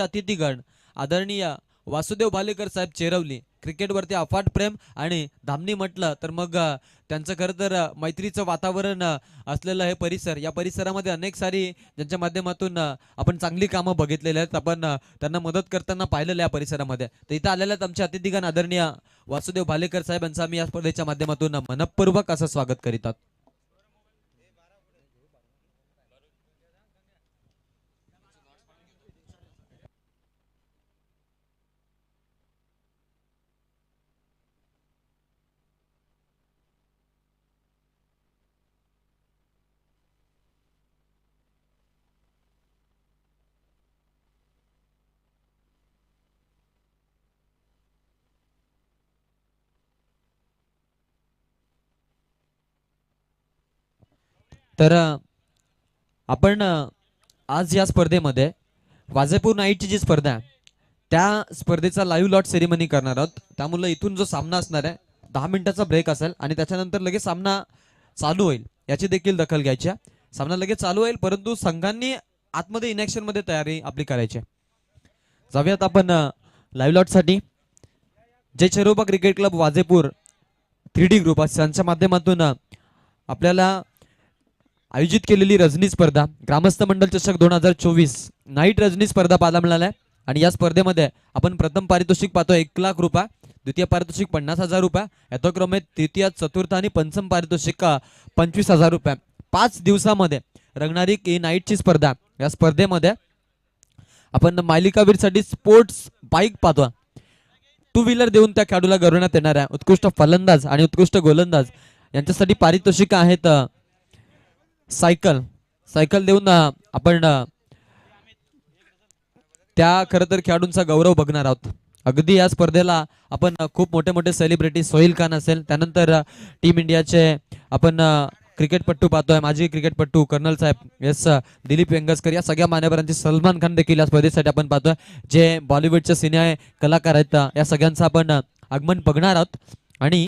अतिथीगण. आदरणीय वासुदेव भालेकर साहेब चेरवली क्रिकेटवरती अफाट प्रेम आणि धामणी म्हटलं तर मग त्यांचं खरं तर मैत्रीचं वातावरण असलेलं हे परिसर या परिसरामध्ये अनेक सारी ज्यांच्या माध्यमातून आपण चांगली कामं बघितलेली आहेत आपण त्यांना मदत करताना पाहिलेलं या परिसरामध्ये. तर इथं आलेल्या आहेत आमचे अतिथीगण आदरणीय वासुदेव भालेकर साहेब यांचं आम्ही या स्पर्धेच्या माध्यमातून मनपूर्वक असं स्वागत करीत तर आपण आज या स्पर्धेमध्ये वाजेपूर नाईटची जी स्पर्धा आहे त्या स्पर्धेचा लाईव्ह लॉट सेरेमनी करणार आहोत त्यामुळे इथून जो सामना असणार आहे दहा मिनिटाचा ब्रेक असेल आणि त्याच्यानंतर लगेच सामना चालू होईल याची देखील दखल घ्यायची आहे. सामना लगेच चालू होईल परंतु संघांनी आतमध्ये इनॅक्शनमध्ये तयारी आपली करायची आहे. जाऊयात आपण live लॉटसाठी Jai Charoba cricket club Wajepur three D group त्यांच्या माध्यमातून आपल्याला आयोजित केलेली रजनी स्पर्धा ग्रामस्थ मंडल चषक दोन हजार चोवीस. नाईट रजनी स्पर्धा पाहायला मिळाल्या आणि या स्पर्धेमध्ये आपण प्रथम पारितोषिक पाहतो एक लाख रुपये द्वितीय पारितोषिक पन्नास हजार रुपये यथोक्रमे तृतीय चतुर्थ आणि पंचम पारितोषिक पंचवीस हजार रुपये. पाच दिवसामध्ये रंगणारी ही नाईटची स्पर्धा. या स्पर्धेमध्ये आपण मालिकावीरसाठी स्पोर्ट्स बाईक पाहतो टू व्हीलर देऊन त्या खेळाडूला गौरवण्यात येणार आहे. उत्कृष्ट फलंदाज आणि उत्कृष्ट गोलंदाज यांच्यासाठी पारितोषिक आहेत सायकल सायकल देऊन आपण त्या खरं तर खेळाडूंचा गौरव बघणार आहोत. अगदी या स्पर्धेला आपण खूप मोठे मोठे सेलिब्रिटी सोहिल खान असेल त्यानंतर टीम इंडियाचे आपण क्रिकेटपट्टू पाहतोय माजी क्रिकेटपट्टू कर्नल साहेब यस दिलीप वेंगसकर या सगळ्या मान्यवरांची सलमान खान देखील या स्पर्धेसाठी आपण पाहतोय जे बॉलिवूडचे सिने कलाकार आहेत या सगळ्यांचं आपण आगमन बघणार आहोत. आणि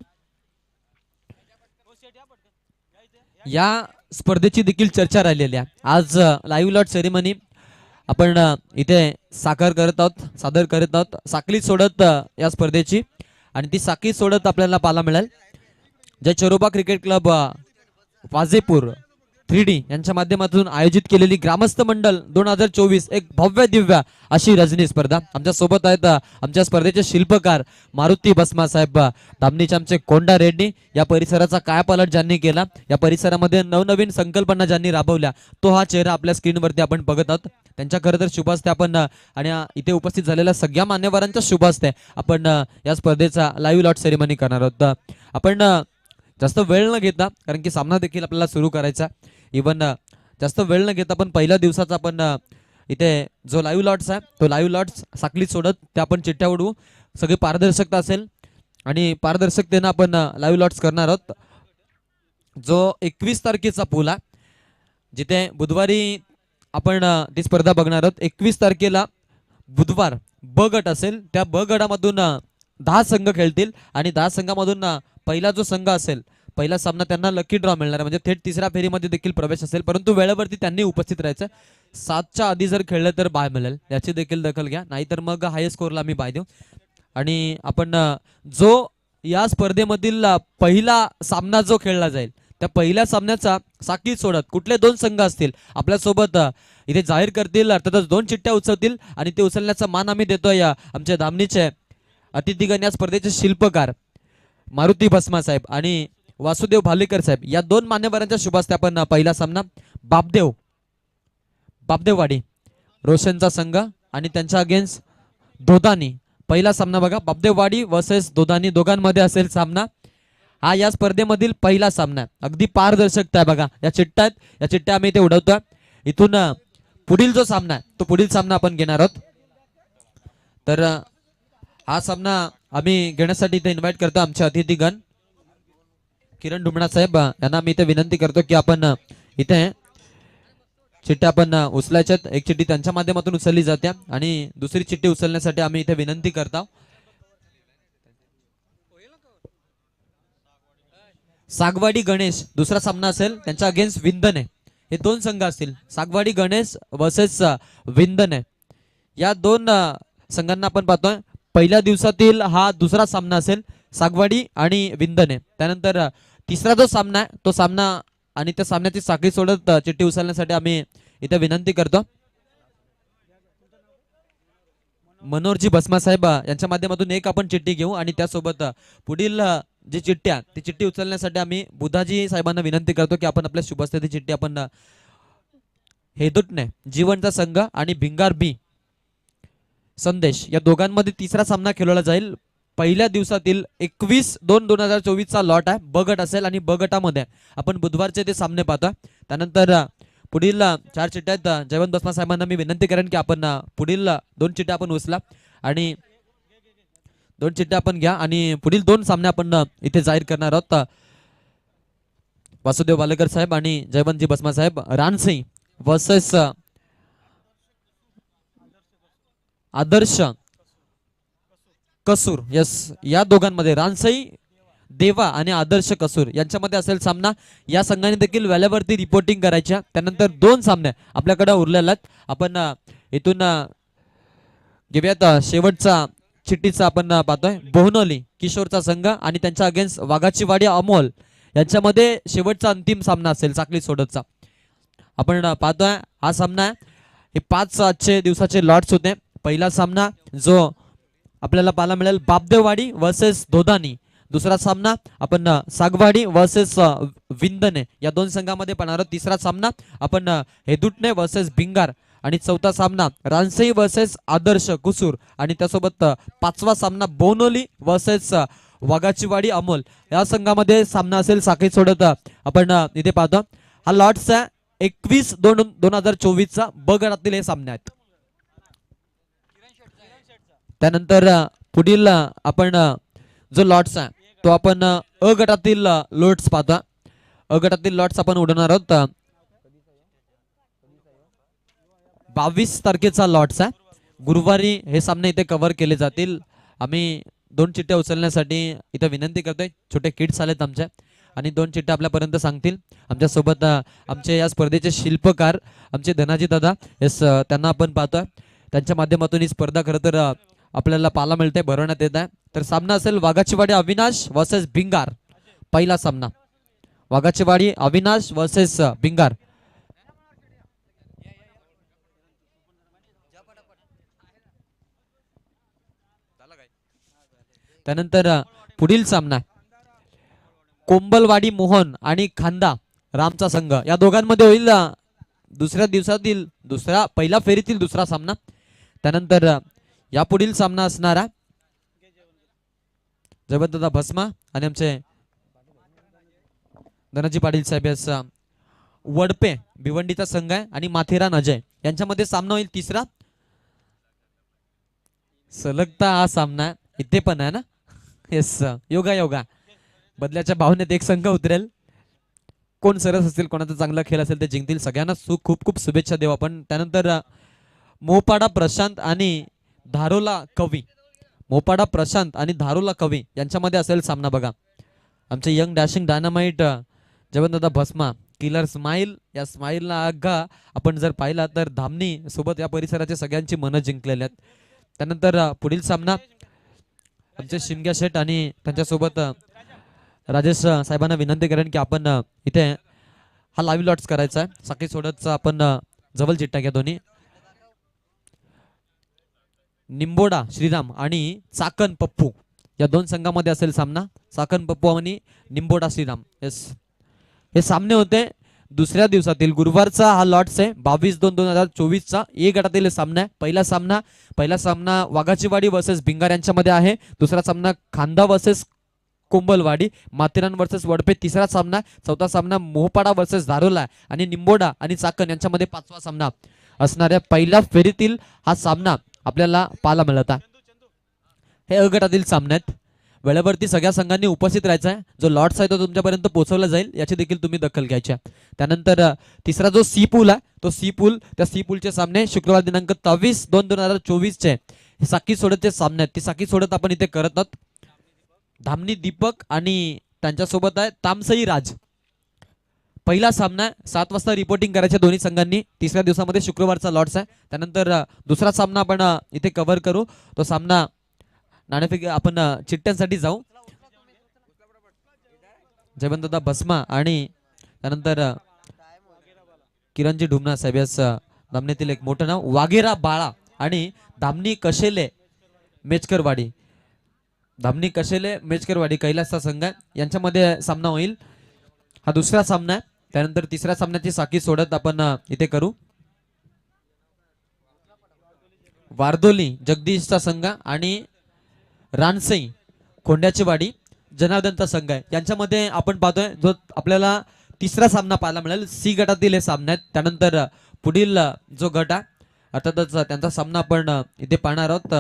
या स्पर्धेची देखील चर्चा राहिलेली आहे. आज लाईव्ह लॉट सेरेमनी आपण इथे साकार करत आहोत सादर करत आहोत. साखळी सोडत या स्पर्धेची आणि ती साखळी सोडत आपल्याला पाहायला मिळेल. Jai Charoba cricket club Wajepur three D यांच्या माध्यमातून आयोजित केलेली ग्रामस्थ मंडल दोन हजार चोवीस एक भव्य दिव्य अशी रजनी स्पर्धा. आमच्यासोबत आहेत आमच्या स्पर्धेचे शिल्पकार मारुती बसमा साहेब अ, धामणीचे आमचे कोंडा रेड्डी. या परिसराचा कायापालट ज्यांनी केला या परिसरामध्ये नवनवीन संकल्पना ज्यांनी राबवल्या तो हा चेहरा आपल्या स्क्रीनवरती आपण बघत आहोत. त्यांच्या खरं तर शुभास्ते आपण आणि इथे उपस्थित झालेल्या सगळ्या मान्यवरांच्या शुभास्ते आपण या स्पर्धेचा लाईव्ह लॉट सेरेमनी करणार आहोत. आपण जास्त वेळ न घेता कारण की सामना देखील आपल्याला सुरू करायचा इवन uh, जास्त वेळ न घेता पण पहिल्या दिवसाचा आपण uh, इथे जो लाईव्ह लॉट्स आहे तो लाईव्ह लॉट्स साखलीत सोडत त्या आपण चिठ्ठ्या उडवू सगळी पारदर्शकता असेल आणि पारदर्शकतेनं आपण uh, लाईव्ह लॉट्स करणार आहोत. जो एकवीस तारखेचा पूल आहे जिथे बुधवारी आपण ती स्पर्धा बघणार आहोत. एकवीस तारखेला बुधवार ब गट असेल. त्या ब गटामधून दहा संघ खेळतील आणि दहा संघामधून पहिला जो संघ असेल पहिला सामना त्यांना लकी ड्रॉ मिळणार आहे. म्हणजे थेट तिसऱ्या फेरीमध्ये देखील प्रवेश असेल. परंतु वेळेवरती त्यांनी उपस्थित राहायचं. सातच्या आधी जर खेळलं तर बाय मिळेल. याची देखील दखल घ्या. नाहीतर मग हाय स्कोरला आम्ही बाय देऊ. आणि आपण जो या स्पर्धेमधील पहिला सामना जो खेळला जाईल त्या पहिल्या सामन्याचा साखळी सोडत कुठले दोन संघ असतील आपल्यासोबत इथे जाहीर करतील अर्थातच दोन चिठ्ठ्या उचलतील आणि ते उचलण्याचा मान आम्ही देतो या आमच्या धामणीचे अतिथीगण या स्पर्धेचे शिल्पकार मारुती भस्मा साहेब आणि वासुदेव भालेकर साहेब या दोन मान्यवरांच्या शुभास्ते आपण पहिला सामना बापदेव बापदेववाडी रोशनचा संघ आणि त्यांच्या अगेन्स्ट दोदानी. पहिला सामना बघा बापदेववाडी वर्सेस दोदानी दोघांमध्ये असेल सामना. हा या स्पर्धेमधील पहिला सामना आहे. अगदी पारदर्शकता आहे बघा. या चिठ्ठ्या आहेत. या चिठ्ठ्या आम्ही इथे उडवतोय. इथून पुढील जो सामना आहे तो पुढील सामना आपण घेणार आहोत. तर हा सामना आम्ही घेण्यासाठी इथे इन्व्हाइट करतो आमचे अतिथीगण. किरण डुमणा साहेब यांना मी इथे विनंती करतो की आपण इथे चिठ्ठ्या आपण उचलायच्यात. एक चिठ्ठी त्यांच्या माध्यमातून उचलली जाते आणि दुसरी चिठ्ठी उचलण्यासाठी आम्ही इथे विनंती करतो. सागवाडी गणेश दुसरा सामना असेल त्यांच्या अगेन्स्ट विंदन. आहे हे दोन संघ असतील. सागवाडी गणेश वर्सेस विंदन. आहे या दोन संघांना आपण पाहतोय. पहिल्या दिवसातील हा दुसरा सामना असेल. सागवाडी आणि विंदने. त्यानंतर तिसरा जो सामना आहे तो सामना आणि त्या सामन्याची साखळी सोडत चिठ्ठी उचलण्यासाठी आम्ही इथे विनंती करतो. मनोहरजी भस्मा साहेब यांच्या माध्यमातून एक आपण चिठ्ठी घेऊ आणि त्यासोबत पुढील जी चिठ्ठी आहे ती चिठ्ठी उचलण्यासाठी आम्ही बुधाजी साहेबांना विनंती करतो की आपण आपल्या शुभस्थिती चिठ्ठी आपण अ, हेदुटणे जीवनचा संघ आणि भिंगार बी संदेश या दोघांमध्ये तिसरा सामना खेळवला जाईल. पहिल्या दिवसातील एकवीस दोन दोन हजार चोवीसचा लॉट आहे. बगट असेल आणि बगटामध्ये आपण बुधवारचे ते सामने पाहतो त्यानंतर पुढील चार चिट्ट्या आहेत. जयवंत बसमा साहेबांना मी विनंती करेन की आपण पुढील दोन चिठ्ठ्या आपण उचला आणि दोन चिठ्ठ्या आपण घ्या आणि पुढील दोन सामने आपण इथे जाहीर करणार आहोत. वासुदेव बालेकर साहेब आणि जयवंतजी बसमा साहेब. रानसिंग वर्सेस आदर्श कसूर यस या दोघांमध्ये रानसई देवा आणि आदर्श कसूर यांच्यामध्ये असेल सामना. या संघाने देखील वेळेवरती रिपोर्टिंग करायच्या. त्यानंतर दोन सामने आपल्याकडे उरलेले आपण इथून घेऊयात शेवटचा चिठ्ठीचा आपण पाहतोय. बोहनोली किशोरचा संघ आणि त्यांच्या अगेन्स्ट वाघाची वाडी अमोल यांच्यामध्ये शेवटचा अंतिम सामना असेल चाकली सोडतचा आपण पाहतोय हा सामना आहे. हे पाच आजचे दिवसाचे लॉट्स होते. पहिला सामना जो आपल्याला पाहायला मिळेल बापदेववाडी वर्सेस धोदानी दुसरा सामना आपण सागवाडी वर्सेस विंदने. या दोन संघामध्ये पाहणार आहोत. तिसरा सामना आपण हेदुटणे वर्सेस भिंगार. आणि चौथा सामना रानसई वर्सेस आदर्श कुसूर. आणि त्यासोबत पाचवा सामना बोनोली वर्सेस वाघाचीवाडी अमोल. या संघामध्ये सामना असेल साखळी सोडत आपण इथे पाहतो. हा लॉट्सचा एकवीस दोन दोन हजार चोवीसचा ब गटातील हे सामने आहेत. त्यानंतर पुढील आपण जो लॉट्स आहे तो आपण अ, गटातील लॉट्स पाहतो. अ गटातील लॉट्स आपण उडवणार आहोत. बावीस तारखेचा लॉट्स आहे. गुरुवारी हे सामने इथे कव्हर केले जातील. आम्ही दोन चिठ्ठ्या उचलण्यासाठी इथं विनंती करतोय. छोटे किट्स आलेत आमच्या आणि दोन चिठ्ठ्या आपल्यापर्यंत सांगतील. आमच्यासोबत आमचे या स्पर्धेचे शिल्पकार आमचे धनाजी दादा येस त्यांना आपण पाहतोय. त्यांच्या माध्यमातून ही स्पर्धा खरं तर आपल्याला पाहायला मिळते भरवण्यात येत आहे. तर सामना असेल वाघाचीवाडी अविनाश वर्सेस भिंगार पहिला सामना. वाघाचीवाडी अविनाश वर्सेस भिंगार त्यानंतर पुढील सामना. कोंबलवाडी मोहन आणि खांदा रामचा संघ. या दोघांमध्ये होईल दुसऱ्या दिवसातील दुसरा पहिल्या फेरीतील दुसरा सामना. त्यानंतर यापुढील सामना असणारा जबरदत्ता भस्मा आणि आमचे धनाजी पाटील साहेब यास वडपे भिवंडीचा संघ आहे आणि माथेरान अजय. यांच्यामध्ये सामना होईल तिसरा. सलगता हा सामना इथे पण आहे ना? येस योगा योगा. बदल्याच्या भावनेत एक संघ उतरेल. कोण सरस असतील कोणाचा चांगला खेळ असेल ते जिंकतील. सगळ्यांना खूप खूप शुभेच्छा देऊ आपण. त्यानंतर मोपाडा प्रशांत आणि धारोला कवी मोपाडा प्रशांत आणि धारोला कवी यांच्यामध्ये असेल सामना बघा. आमचे यंग डॅशिंग डायनामाइट जगन्नाथा भस्मा किलर स्माईल या स्माईलला अग्गा आपण जर पाहिला तर धामणी सोबत या परिसराचे सगळ्यांची मनं जिंकलेले आहेत. त्यानंतर पुढील सामना आमचे शिमग्या शेठ आणि त्यांच्यासोबत राजेश साहेबांना विनंती करेन की आपण इथे हा लाईव्ह लॉट्स करायचा आहे. सकाळी सोडतचा आपण जवळ चिट्टा घ्या दोन्ही. निंबोडा श्रीराम आणि चाकण पप्पू. या दोन संघामध्ये असेल सामना. चाकण पप्पू आणि निंबोडा श्रीराम. येस हे सामने होते दुसऱ्या दिवसातील. गुरुवारचा हा लॉट्स आहे. बावीस दोन दोन हजार चोवीसचा ए गटातील सामना आहे. पहिला सामना पहिला सामना वाघाचीवाडी वर्सेस भिंगार यांच्यामध्ये आहे. दुसरा सामना खांदा वर्सेस कोंबलवाडी माथेरान वर्सेस वडपे. तिसरा सामना चौथा सामना मोहपाडा वर्सेस धारोला आणि निंबोडा आणि चाकण यांच्यामध्ये पाचवा सामना असणाऱ्या पहिल्या फेरीतील हा सामना. आपल्याला पाहायला मिळत आहे. हे अ गटातील सामन्यात वेळेवरती सगळ्या संघांनी उपस्थित राहायचा आहे. जो लॉट्स आहे तो तुमच्यापर्यंत पोहोचवला जाईल याची देखील तुम्ही दखल घ्यायची आहे. त्यानंतर तिसरा जो सी पूल आहे तो सी पूल त्या सी पूलचे सामने शुक्रवार दिनांक तेवीस दोन दोन हजार चोवीसचे हे साकी सोडतचे सामने आहेत. ती साकी सोडत आपण इथे करत आहोत. धामणी दीपक आणि त्यांच्यासोबत आहे तामसई राज. पहिला सामना आहे. सात वाजता रिपोर्टिंग करायच्या दोन्ही संघांनी. तिसऱ्या दिवसामध्ये शुक्रवारचा लॉट्स आहे. त्यानंतर दुसरा सामना आपण इथे कव्हर करू. तो सामना नाणेफेक आपण चिट्ट्यांसाठी जाऊ. जयवंतदा भस्मा आणि त्यानंतर किरणजी ढुमना साहेब यास धामणीतील एक मोठं नाव वाघेरा बाळा आणि धामणी कशेले मेचकरवाडी धामणी कशेले मेचकरवाडी कैलासचा संघ आहे. यांच्यामध्ये सामना होईल. हा दुसरा सामना आहे. त्यानंतर तिसऱ्या सामन्याची साखी सोडत आपण इथे करू. वारदोली जगदीशचा संघ आणि रानसई खोंड्याची वाडी जनार्दनचा संघ आहे. यांच्यामध्ये आपण पाहतोय जो आपल्याला तिसरा सामना पाहायला मिळेल. सी गटातील हे सामने आहेत. त्यानंतर पुढील जो गट आहे अर्थातच त्यांचा सामना आपण इथे पाहणार आहोत.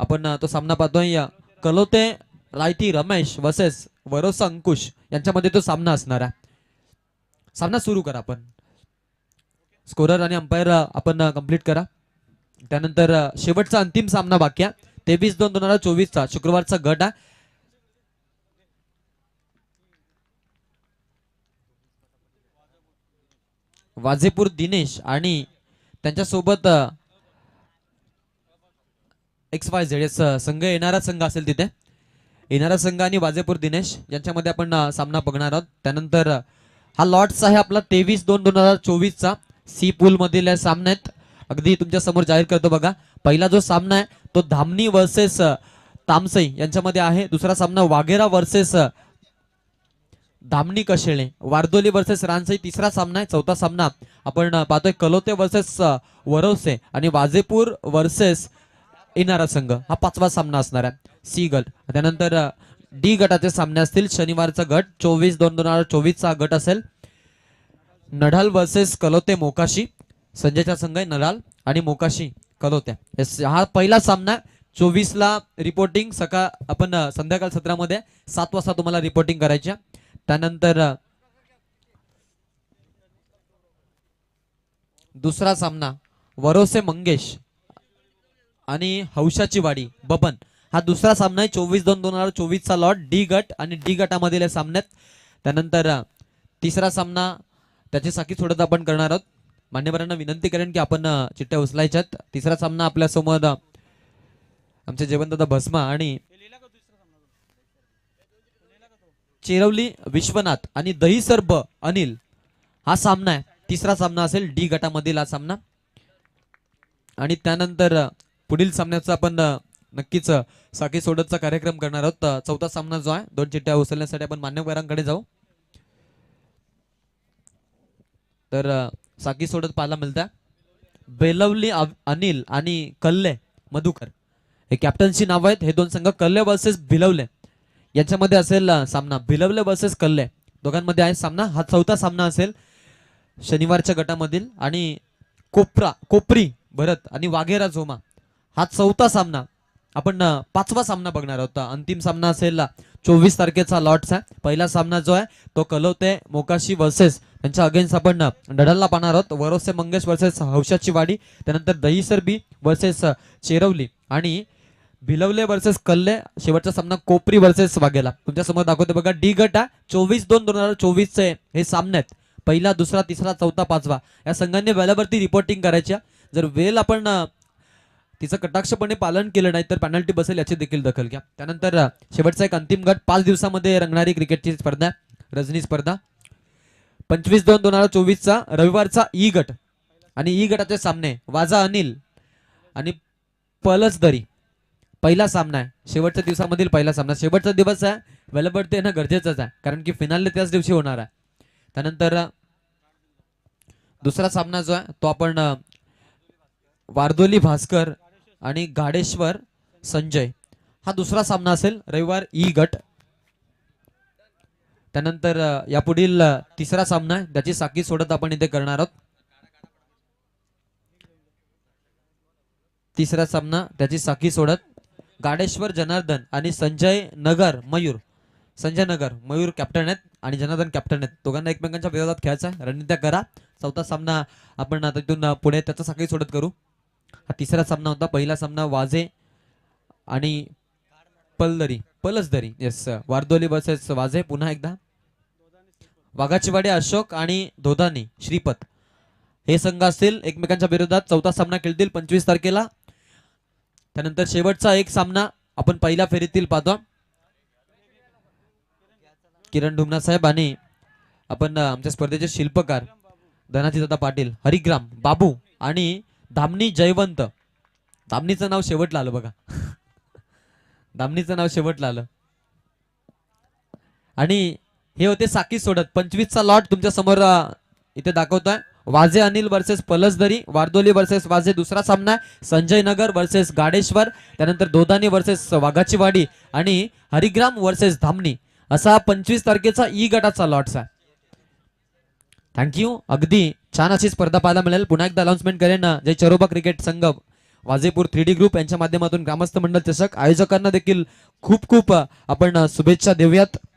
आपण तो सामना पाहतोय कलोते रायती रमेश वसेस वरोसा अंकुश यांच्यामध्ये तो सामना असणार आहे. सामना सुरू करा आपण. स्कोरर आणि अंपायर आपण कंप्लीट करा. त्यानंतर शेवटचा अंतिम सामना बाकी आहे. तेवीस दोन दोन हजार चोवीसचा शुक्रवारचा गट आहे. वाजेपूर दिनेश आणि त्यांच्यासोबत एक्स वाय झेड संघ येणारा संघ असेल तिथे. येणारा संघ आणि वाजेपूर दिनेश यांच्यामध्ये आपण सामना बघणार आहोत. त्यानंतर हा लॉट्स आहे आपला तेवीस दोन दोन हजार चोवीसचा. सी पूल मधील हे आहेत अगदी तुमच्यासमोर जाहीर करतो बघा. पहिला जो सामना आहे तो धामणी वर्सेस तामसई यांच्यामध्ये आहे. दुसरा सामना वाघेरा वर्सेस धामणी कशेळे वारदोली वर्सेस रानसई. तिसरा सामना आहे चौथा सामना आपण पाहतोय कलोते वर्सेस वरवसे आणि वाजेपूर वर्सेस येणारा संघ. हा पाचवा सामना असणार आहे. सी गट त्यानंतर डी गटाचे सामने असतील. शनिवारचा गट चोवीस दोन दोन हजार चोवीसचा गट असेल. नढाल वर्सेस कलोते मोकाशी. संजयचा संघ आहे नढाल आणि मोकाशी कलोत्या हा पहिला सामना चोवीसला रिपोर्टिंग सकाळ आपण संध्याकाळ सत्रामध्ये सात वाजता तुम्हाला रिपोर्टिंग करायच्या त्यानंतर दुसरा सामना वरोसे मंगेश आणि हौशाची वाडी बबन. हा दुसरा सामना आहे चोवीस दोन दोन हजार चोवीसचा लॉट डी गट आणि डी गटामधील या सामन्यात. त्यानंतर तिसरा सामना त्याची साखी सोडत आपण करणार आहोत. मान्यवरांना विनंती करेन की आपण चिठ्ठ्या उचलायच्यात. तिसरा सामना आपल्यासमोर अ, आमचे भस्मा आणि चिरवली विश्वनाथ आणि दही सर्ब अनिल. हा सामना आहे. तिसरा सामना असेल डी गटामधील हा सामना. आणि त्यानंतर पुढील सामन्याचा आपण नक्कीच साखी सोडतचा कार्यक्रम करणार आहोत. चौथा सामना जो आहे दोन चिट्ट्या उचलण्यासाठी आपण मान्यवरांकडे जाऊ. तर साखी सोडत पाहायला मिळतं बेलवली अनिल आणि कल्ले मधुकर. हे कॅप्टनची नाव आहेत. हे दोन संघ कल्ले वर्सेस भिलवले याच्यामध्ये असेल सामना. भिलवले वर्सेस कल्ले. दोघांमध्ये आहे सामना. हा चौथा सामना असेल शनिवारच्या गटामधील. आणि कोपरा कोपरी भरत आणि वाघेरा झोमा. हा चौथा सामना. आपण पाचवा सामना बघणार आहोत. अंतिम सामना असेल चोवीस तारखेचा लॉट्स आहे. पहिला सामना जो आहे तो कलवते मोकाशी वर्सेस त्यांच्या अगेन्स्ट आपण डडलला पाहणार आहोत. वरोसे मंगेश वर्सेस हौशाची वाडी त्यानंतर दहीसरबी वर्सेस चेरवली आणि भिलवले वर्सेस कल्ले. शेवटचा सामना कोपरी वर्सेस वाघेला. तुमच्यासमोर दाखवते बघा डी गट आहे. चोवीस दोन दोन हजार चोवीसचे हे सामने आहेत. पहिला दुसरा तिसरा चौथा पाचवा. या संघांनी वेळेवरती रिपोर्टिंग करायच्या. जर वेल आपण तिचं कटाक्षपणे पालन केलं नाही तर पेनल्टी बसेल याची देखील दखल घ्या. त्यानंतर शेवटचा एक अंतिम गट पाच दिवसामध्ये रंगणारी क्रिकेटची स्पर्धा रजनी स्पर्धा. पंचवीस दोन दोन हजार चोवीसचा रविवारचा ई गट. आणि ई गटाचे सामने वाजा अनिल आणि पलसदरी. पहिला सामना आहे. शेवटच्या दिवसामधील पहिला सामना. शेवटचा दिवस आहे. वेळेवरती येणं गरजेचंच आहे. कारण की फिनाले त्याच दिवशी होणार आहे. त्यानंतर दुसरा सामना जो आहे तो आपण वारदोली भास्कर आणि गाडेश्वर संजय. हा दुसरा सामना असेल रविवार ई गट. त्यानंतर यापुढील तिसरा सामना आहे त्याची साखी सोडत आपण इथे करणार आहोत. तिसरा सामना त्याची साखी सोडत गाडेश्वर जनार्दन आणि संजय नगर मयूर. संजय नगर मयूर कॅप्टन आहेत आणि जनार्दन कॅप्टन आहेत. दोघांना एकमेकांच्या विरोधात खेळायचा आहे. रणनीत्या करा. चौथा सामना आपण आता तिथून पुढे त्याचा साखी सोडत करू. हा तिसरा सामना होता. पहिला सामना वाजे आणि पलदरी पलसदरी. येस वारदोली बसेस वाजे पुन्हा एकदा. वाघाचीवाडी अशोक आणि धोदानी श्रीपत. हे संघ असतील एकमेकांच्या विरोधात चौथा सामना खेळतील पंचवीस तारखेला. त्यानंतर शेवटचा एक सामना. आपण पहिल्या फेरीतील पाहतो. किरण ढुमना साहेब आणि आपण आमच्या स्पर्धेचे शिल्पकार धनाजी दादा पाटील हरिग्राम बाबू आणि धामणी जयवंत. धामणीचं नाव शेवटला आलं बघा. धामणीचं नाव शेवटला आलं. आणि हे होते साकी सोडत. पंचवीसचा लॉट तुमच्यासमोर इथे दाखवतोय. वाजे अनिल वर्सेस पलसदरी वारदोली वर्सेस वाजे दुसरा सामना आहे. संजय नगर वर्सेस गाडेश्वर त्यानंतर दोदानी वर्सेस वाघाचीवाडी आणि हरिग्राम वर्सेस धामणी. असा पंचवीस तारखेचा ई गटाचा लॉट्स आहे. थँक्यू अगदी छान अशी स्पर्धा पाहायला मिळेल. पुन्हा एकदा अनाउन्समेंट करेन जे चरोबा क्रिकेट संघ. वाजेपूर थ्री डी ग्रुप यांच्या माध्यमातून ग्रामस्थ मंडळ चषक आयोजकांना देखील खूप खूप आपण शुभेच्छा देऊयात.